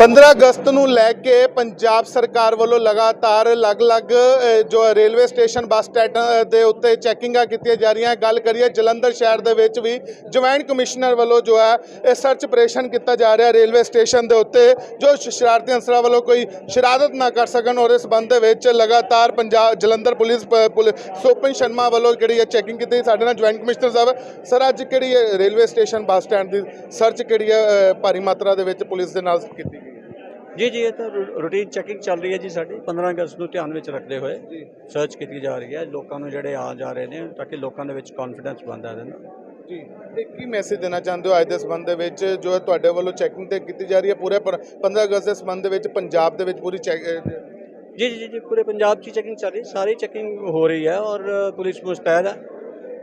15 ਅਗਸਤ ਨੂੰ ਲੈ ਕੇ ਪੰਜਾਬ ਸਰਕਾਰ ਵੱਲੋਂ ਲਗਾਤਾਰ ਅਲੱਗ-ਅਲੱਗ ਜੋ ਰੇਲਵੇ ਸਟੇਸ਼ਨ, ਬੱਸ ਸਟੈਂਡ ਦੇ ਉੱਤੇ ਚੈਕਿੰਗਾਂ ਕੀਤੀਆਂ ਜਾ ਰਹੀਆਂ। ਗੱਲ ਕਰੀਏ ਜਲੰਧਰ ਸ਼ਹਿਰ ਦੇ ਵਿੱਚ ਵੀ ਜੁਆਇੰਟ ਕਮਿਸ਼ਨਰ ਵੱਲੋਂ ਜੋ ਹੈ, ਇਹ ਸਰਚ ਆਪਰੇਸ਼ਨ ਕੀਤਾ ਜਾ ਰਿਹਾ ਰੇਲਵੇ ਸਟੇਸ਼ਨ ਦੇ ਉੱਤੇ, ਜੋ ਸ਼ਰਾਰਤੀ ਅਨਸਰਾਂ ਵੱਲੋਂ ਕੋਈ ਸ਼ਰਾਰਤ ਨਾ ਕਰ ਸਕਣ ਔਰ ਇਸ ਸੰਬੰਧ ਦੇ ਵਿੱਚ ਲਗਾਤਾਰ ਪੰਜਾਬ, ਜਲੰਧਰ ਪੁਲਿਸ, ਪ- ਪੁਲਿਸ, ਸੋਪਨ ਸ਼ਰਮਾ ਵੱਲੋਂ ਜਿਹੜੀ ਹੈ ਚੈਕਿੰਗ ਕੀਤੀ ਸਾਡੇ ਨਾਲ ਜੁਆਇੰਟ ਕਮਿਸ਼ਨਰ ਸਾਹਿਬ। ਸਰ, ਅੱਜ ਕਿਹੜੀ ਹੈ ਰੇਲਵੇ ਸਟੇਸ਼ਨ, ਬੱਸ ਸਟੈਂਡ ਦੀ ਸਰਚ ਕਿਹੜੀ ਹੈ ਭਾਰੀ ਮਾਤਰਾ ਦੇ ਵਿੱਚ ਪੁਲਿਸ ਦੇ ਨਾਲ ਕੀਤੀ ਗਈ? ਜੀ ਜੀ ਇਹ ਤਾਂ ਰੂਟੀਨ ਚੈਕਿੰਗ ਚੱਲ ਰਹੀ ਹੈ ਜੀ ਸਾਡੀ। 15 ਅਗਸਤ ਨੂੰ ਧਿਆਨ ਵਿੱਚ ਰੱਖਦੇ ਹੋਏ ਸਰਚ ਕੀਤੀ ਜਾ ਰਹੀ ਹੈ। ਲੋਕਾਂ ਨੂੰ ਜਿਹੜੇ ਆ ਜਾ ਰਹੇ ਨੇ ਤਾਂ ਕਿ ਲੋਕਾਂ ਦੇ ਵਿੱਚ ਕੌਨਫੀਡੈਂਸ ਬਣਦਾ ਰਹਿੰਦਾ ਜੀ। ਤੇ ਕੀ ਮੈਸੇਜ ਦੇਣਾ ਚਾਹੁੰਦੇ ਹੋ ਅੱਜ ਦੇ ਸੰਬੰਧ ਦੇ ਵਿੱਚ? ਜੋ ਹੈ ਤੁਹਾਡੇ ਵੱਲੋਂ ਚੈਕਿੰਗ ਤੇ ਕੀਤੀ ਜਾ ਰਹੀ ਹੈ ਪੂਰੇ ਪਰ 15 ਅਗਸਤ ਦੇ ਸੰਬੰਧ ਦੇ ਵਿੱਚ ਪੰਜਾਬ ਦੇ ਵਿੱਚ ਪੂਰੀ ਚੈੱਕ ਜੀ ਜੀ ਜੀ ਪੂਰੇ ਪੰਜਾਬ 'ਚ ਚੈਕਿੰਗ ਚੱਲ ਰਹੀ। ਸਾਰੀ ਚੈਕਿੰਗ ਹੋ ਰਹੀ ਹੈ ਔਰ ਪੁਲਿਸ ਮੁਸਤੈਦ ਹੈ।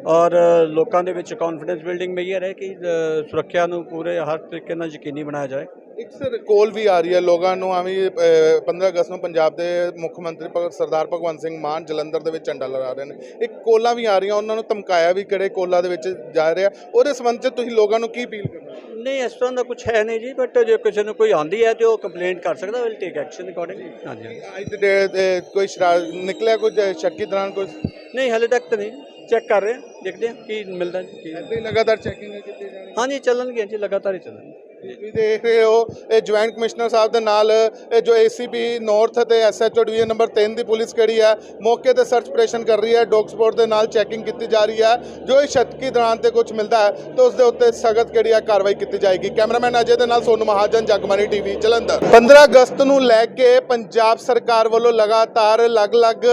ਔਰ ਲੋਕਾਂ ਦੇ ਵਿੱਚ ਕੌਨਫੀਡੈਂਸ ਬਿਲਡਿੰਗ ਮੇਜਰ ਹੈ। ਕਿ ਸੁਰੱਖਿਆ ਨੂੰ ਪੂਰੇ ਹਰ ਤਰੀਕੇ ਨਾਲ ਯਕੀਨੀ ਬਣਾਇਆ ਜਾਏ। ਇੱਕ ਸਰ ਕੋਲ ਵੀ ਆ ਰਹੀ ਹੈ। ਲੋਕਾਂ ਨੂੰ ਆਵੀਂ 15 ਅਗਸਤ ਨੂੰ ਪੰਜਾਬ ਦੇ ਮੁੱਖ ਮੰਤਰੀ ਭਗਤ ਸਰਦਾਰ ਭਗਵੰਤ ਸਿੰਘ ਮਾਨ ਜਲੰਧਰ ਦੇ ਵਿੱਚ ਝੰਡਾ ਲਹਿਰਾ ਰਹੇ ਨੇ। ਇੱਕ ਕੋਲਾਂ ਵੀ ਆ ਰਹੀਆਂ ਉਹਨਾਂ ਨੂੰ ਧਮਕਾਇਆ ਵੀ ਕਿਹੜੇ ਕੋਲਾਂ ਦੇ ਵਿੱਚ ਜਾ ਰਿਹਾ ਉਹਦੇ ਸੰਬੰਧ 'ਚ ਤੁਸੀਂ ਲੋਕਾਂ ਨੂੰ ਕੀ ਅਪੀਲ ਕਰਨਾ? ਨਹੀਂ ਇਸ ਤਰ੍ਹਾਂ ਦਾ ਕੁਝ ਹੈ ਨਹੀਂ ਜੀ ਬਟ ਜੇ ਕਿਸੇ ਨੂੰ ਕੋਈ ਆਂਦੀ ਹੈ ਤੇ ਉਹ ਕੰਪਲੇਂਟ ਕਰ ਸਕਦਾ ਵਿਲ ਟੇਕ ਐਕਸ਼ਨ ਅਕੋਰਡਿੰਗ ਹਾਂਜੀ। ਅੱਜ ਦੇ ਤੇ ਕੋਈ ਸ਼ਰਾਰ ਨਿਕਲਿਆ ਕੁਝ ਸ਼ੱਕੀ ਦੌਰਾਨ ਕੁਝ? ਨਹੀਂ ਹਲੇ ਤੱਕ ਤਾਂ ਨਹੀਂ ਚੈੱਕ ਕਰ ਰਹੇ ਹਾਂ, ਦੇਖਦੇ ਹਾਂ ਕੀ ਮਿਲਦਾ ਜੀ ਕੀ ਲਗਾਤਾਰ ਚੈਕਿੰਗ ਕੀਤੀ ਜਾ ਰਹੀ ਹੈ ਹਾਂਜੀ ਚੱਲਣਗੇ ਜੀ ਲਗਾਤਾਰ ਹੀ ਚੱਲਣਗੇ ਤੁਸੀਂ ਦੇਖ ਰਹੇ ਹੋ, ਇਹ ਜੁਆਇੰਟ ਕਮਿਸ਼ਨਰ ਸਾਹਿਬ ਦੇ ਨਾਲ, ਇਹ ਜੋ ਏਸੀਪੀ ਨਾਰਥ ਤੇ ਐਸਐਚਓ ਡਿਵੀਜ਼ਨ ਨੰਬਰ 3 ਦੀ ਪੁਲਿਸ ਕਿਹੜੀ ਹੈ, ਮੌਕੇ ਤੇ ਸਰਚ ਆਪਰੇਸ਼ਨ ਕਰ ਰਹੀ ਹੈ ਡੌਗ ਸਪੋਰਟ ਦੇ ਨਾਲ ਚੈਕਿੰਗ ਕੀਤੀ ਜਾ ਰਹੀ ਹੈ, ਜੋ ਇਹ ਸ਼ੱਕੀ ਦੌਰਾਨ ਤੇ ਕੁਝ ਮਿਲਦਾ ਹੈ, ਤਾਂ ਉਸ ਦੇ ਉੱਤੇ ਸਖਤ ਕਿਹੜੀ ਹੈ, ਕਾਰਵਾਈ ਕੀਤੀ ਜਾਏਗੀ। ਕੈਮਰਾਮੈਨ ਅਜੇ ਦੇ ਨਾਲ ਸੋਨੂ ਮਹਾਜਨ ਜਗਮਨੀ ਟੀਵੀ ਜਲੰਧਰ। 15 ਅਗਸਤ ਨੂੰ ਲੈ ਕੇ ਪੰਜਾਬ ਸਰਕਾਰ ਵੱਲੋਂ ਲਗਾਤਾਰ ਅਲੱਗ-ਅਲੱਗ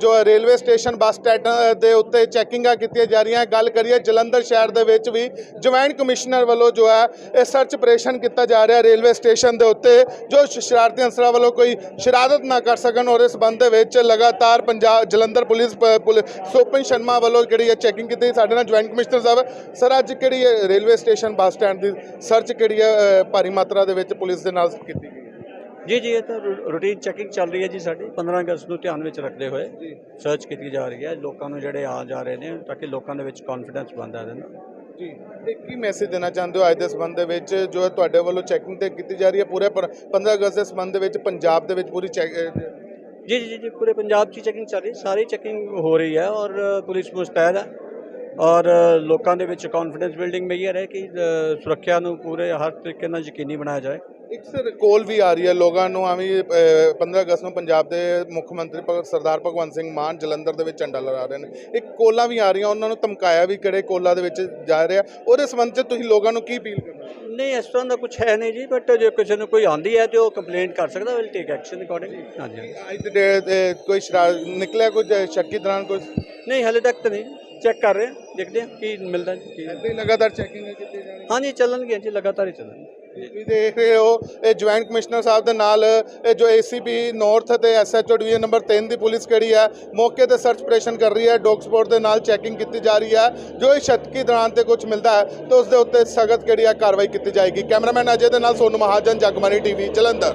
ਜੋ ਰੇਲਵੇ ਸਟੇਸ਼ਨ, ਬੱਸ ਸਟੈਂਡ ਦੇ ਉੱਤੇ ਚੈਕਿੰਗਾਂ ਕੀਤੀਆਂ ਜਾ ਰਹੀਆਂ। ਗੱਲ ਕਰੀਏ ਜਲੰਧਰ ਸ਼ਹਿਰ ਦੇ ਵਿੱਚ ਵੀ ਜੁਆਇੰਟ ਕਮਿਸ਼ਨਰ ਵੱਲੋਂ ਜੋ ਹੈ, ਇਹ ਸਰਚ ਆਪਰੇਸ਼ਨ ਕੀਤਾ ਜਾ ਰਿਹਾ ਰੇਲਵੇ ਸਟੇਸ਼ਨ ਦੇ ਉੱਤੇ ਜੋ ਸ਼ਰਾਰਤੀ ਅਨਸਰਾਂ ਵੱਲੋਂ ਕੋਈ ਸ਼ਰਾਰਤ ਨਾ ਕਰ ਸਕਣ ਔਰ ਇਸ ਸੰਬੰਧ ਦੇ ਵਿੱਚ ਲਗਾਤਾਰ ਪੰਜਾਬ ਜਲੰਧਰ ਪੁਲਿਸ ਸੋਪਨ ਸ਼ਰਮਾ ਵੱਲੋਂ ਜਿਹੜੀ ਹੈ ਚੈਕਿੰਗ ਕੀਤੀ ਸਾਡੇ ਨਾਲ ਜੁਆਇੰਟ ਕਮਿਸ਼ਨਰ ਸਾਹਿਬ। ਸਰ ਅੱਜ ਕਿਹੜੀ ਹੈ ਰੇਲਵੇ ਸਟੇਸ਼ਨ ਬੱਸ ਸਟੈਂਡ ਦੀ ਸਰਚ ਕਿਹੜੀ ਹੈ ਭਾਰੀ ਮਾਤਰਾ ਦੇ ਵਿੱਚ ਪੁਲਿਸ ਦੇ ਨਾਲ ਕੀਤੀ ਗਈ ਜੀ ਜੀ ਇਹ ਤਾਂ ਰੂਟੀਨ ਚੈਕਿੰਗ ਚੱਲ ਰਹੀ ਹੈ ਜੀ ਸਾਡੀ। 15 ਅਗਸਤ ਨੂੰ ਧਿਆਨ ਵਿੱਚ ਰੱਖਦੇ ਹੋਏ ਸਰਚ ਕੀਤੀ ਜਾ ਰਹੀ ਹੈ। ਲੋਕਾਂ ਨੂੰ ਜਿਹੜੇ ਆ ਜਾ ਰਹੇ ਨੇ ਤਾਂ ਕਿ ਲੋਕਾਂ ਦੇ ਵਿੱਚ ਕੌਨਫੀਡੈਂਸ ਬਣਦਾ ਰਹਿੰਦਾ ਜੀ। ਤੇ ਕੀ ਮੈਸੇਜ ਦੇਣਾ ਚਾਹੁੰਦੇ ਹੋ ਅੱਜ ਦੇ ਸੰਬੰਧ ਦੇ ਵਿੱਚ? ਜੋ ਹੈ ਤੁਹਾਡੇ ਵੱਲੋਂ ਚੈਕਿੰਗ ਤੇ ਕੀਤੀ ਜਾ ਰਹੀ ਹੈ ਪੂਰੇ ਪਰ 15 ਅਗਸਤ ਦੇ ਸੰਬੰਧ ਦੇ ਵਿੱਚ ਪੰਜਾਬ ਦੇ ਵਿੱਚ ਪੂਰੀ ਚੈੱਕ ਜੀ ਜੀ ਜੀ, ਪੂਰੇ ਪੰਜਾਬ 'ਚ ਚੈਕਿੰਗ ਚੱਲ ਰਹੀ ਸਾਰੀ ਚੈਕਿੰਗ ਹੋ ਰਹੀ ਹੈ ਔਰ ਪੁਲਿਸ ਮੁਸਤੈਦ ਹੈ। ਔਰ ਲੋਕਾਂ ਦੇ ਵਿੱਚ ਕੌਨਫੀਡੈਂਸ ਬਿਲਡਿੰਗ ਮੇਜਰ ਹੈ ਕਿ ਸੁਰੱਖਿਆ ਨੂੰ ਪੂਰੇ ਹਰ ਤਰੀਕੇ ਨਾਲ ਯਕੀਨੀ ਬਣਾਇਆ ਜਾਏ। ਇੱਕ ਸਰ ਕੋਲ ਵੀ ਆ ਰਹੀ ਹੈ ਲੋਕਾਂ ਨੂੰ ਆਵੀਂ 15 ਅਗਸਤ ਨੂੰ ਪੰਜਾਬ ਦੇ ਮੁੱਖ ਮੰਤਰੀ ਭਗਤ ਸਰਦਾਰ ਭਗਵੰਤ ਸਿੰਘ ਮਾਨ ਜਲੰਧਰ ਦੇ ਵਿੱਚ ਝੰਡਾ ਲਹਿਰਾ ਰਹੇ ਨੇ। ਇੱਕ ਕੋਲਾਂ ਵੀ ਆ ਰਹੀਆਂ ਉਹਨਾਂ ਨੂੰ ਧਮਕਾਇਆ ਵੀ ਕਿਹੜੇ ਕੋਲਾਂ ਦੇ ਵਿੱਚ ਜਾ ਰਿਹਾ। ਉਹਦੇ ਸੰਬੰਧ 'ਚ ਤੁਸੀਂ ਲੋਕਾਂ ਨੂੰ ਕੀ ਅਪੀਲ ਕਰਨਾ? ਨਹੀਂ ਇਸ ਤਰ੍ਹਾਂ ਦਾ ਕੁਝ ਹੈ ਨਹੀਂ ਜੀ ਬਟ ਜੇ ਕਿਸੇ ਨੂੰ ਕੋਈ ਆਂਦੀ ਹੈ ਤੇ ਉਹ ਕੰਪਲੇਂਟ ਕਰ ਸਕਦਾ ਵਿਲ ਟੇਕ ਐਕਸ਼ਨ ਅਕੋਰਡਿੰਗ ਹਾਂਜੀ। ਅੱਜ ਦੇ ਤੇ ਕੋਈ ਸ਼ਰਾਰ ਨਿਕਲਿਆ ਕੁਝ ਸ਼ੱਕੀ ਦੌਰਾਨ ਕੁਝ ਨਹੀਂ ਹਲੇ ਤੱਕ ਤਾਂ ਨਹੀਂ। ਚੈੱਕ ਕਰ ਰਹੇ ਦੇਖਦੇ ਹਾਂ ਕੀ ਮਿਲਦਾ ਕੀ ਲਗਾਤਾਰ ਚੈਕਿੰਗ ਕੀਤੀ ਹੈ? ਹਾਂਜੀ ਚੱਲਣਗੇ ਜੀ ਲਗਾਤਾਰ ਹੀ ਚੱਲਣਗੇ ਤੁਸੀਂ ਦੇਖ ਰਹੇ ਹੋ, ਇਹ ਜੁਆਇੰਟ ਕਮਿਸ਼ਨਰ ਸਾਹਿਬ ਦੇ ਨਾਲ, ਇਹ ਜੋ ਏਸੀਪੀ ਨਾਰਥ ਤੇ ਐਸਐਚਓ ਡਿਵੀਜ਼ਨ ਨੰਬਰ 3 ਦੀ ਪੁਲਿਸ ਕਿਹੜੀ ਹੈ, ਮੌਕੇ ਤੇ ਸਰਚ ਆਪਰੇਸ਼ਨ ਕਰ ਰਹੀ ਹੈ ਡੌਗ ਸਪੋਰਟ ਦੇ ਨਾਲ ਚੈਕਿੰਗ ਕੀਤੀ ਜਾ ਰਹੀ ਹੈ, ਜੋ ਇਹ ਸ਼ਤਕੀ ਦੌਰਾਨ ਤੇ ਕੁਝ ਮਿਲਦਾ ਹੈ, ਤਾਂ ਉਸ ਦੇ ਉੱਤੇ ਸਖਤ ਕਿਹੜੀ ਹੈ ਕਾਰਵਾਈ ਕੀਤੀ ਜਾਏਗੀ। ਕੈਮਰਾਮੈਨ ਅਜੇ ਦੇ ਨਾਲ ਸੋਨੂ ਮਹਾਜਨ ਜਗਮਨੀ ਟੀਵੀ ਜਲੰਧਰ।